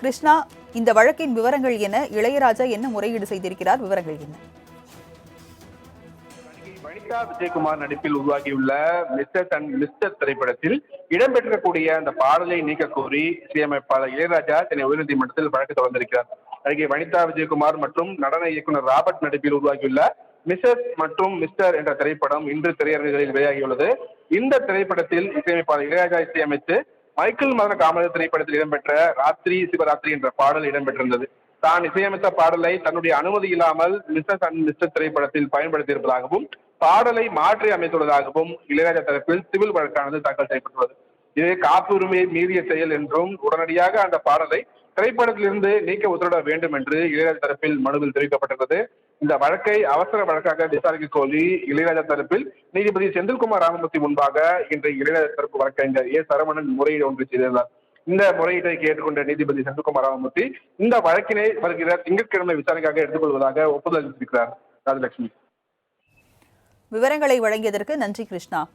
கிருஷ்ணா இந்த வழக்கின் விவரங்கள் என இளையராஜா என்ன முறையீடு செய்திருக்கிறார்? விவரங்கள் என்ன? வனிதா விஜயகுமார் நடிப்பில் உருவாகியுள்ள மிஸ்டர் தன் மிஸ்டர் திரைப்படத்தில் இடம்பெற்றக்கூடிய அந்த பாடலை நீக்க கோரி இசையமைப்பாளர் இளையராஜா சென்னை உயர்நீதிமன்றத்தில் வழக்கு தொடர்ந்திருக்கிறார். நடிகை வனிதா விஜயகுமார் மற்றும் நடன இயக்குனர் ராபர்ட் நடிப்பில் உருவாகியுள்ள மிஸ்ஸஸ் மற்றும் மிஸ்டர் என்ற திரைப்படம் இன்று திரையரங்குகளில் வெளியாகியுள்ளது. இந்த திரைப்படத்தில் இசையமைப்பாளர் இளையராஜா இசையமைத்து மைக்கேல் மதன காமராஜர் திரைப்படத்தில் இடம்பெற்ற ராத்திரி சிவராத்திரி என்ற பாடல் இடம்பெற்றிருந்தது. தான் இசையமைத்த பாடலை தன்னுடைய அனுமதி இல்லாமல் மிஸ்டர் அண்ட் மிஸ்டர் திரைப்படத்தில் பயன்படுத்தியிருப்பதாகவும் பாடலை மாற்றி அமைத்துள்ளதாகவும் இளையராஜா தரப்பில் சிவில் வழக்கானது தாக்கல் செய்யப்பட்டுள்ளது. இது காப்புரிமை மீறிய செயல் என்றும் உடனடியாக அந்த பாடலை திரைப்படத்திலிருந்து நீக்க உத்தரவிட வேண்டும் என்று இளையராஜா தரப்பில் மனுவில் தெரிவிக்கப்பட்டுள்ளது இந்த வழக்கை அவசர வழக்காக விசாரிக்க கோரி இளையராஜா தரப்பில் நீதிபதி செந்தில்குமார் ராமமூர்த்தி முன்பாக இன்று இளையராஜா தரப்பு வழக்கறிஞர் ஏ. சரவணன் முறையீடு ஒன்று செய்திருந்தார். இந்த முறையீட்டை கேட்டுக்கொண்ட நீதிபதி செந்தில்குமார் ராமமூர்த்தி இந்த வழக்கினை வருகிற திங்கட்கிழமை விசாரணைக்காக எடுத்துக்கொள்வதாக ஒப்புதல் அளித்திருக்கிறார். ராஜலட்சுமி. விவரங்களை வழங்கியதற்கு நன்றி கிருஷ்ணா.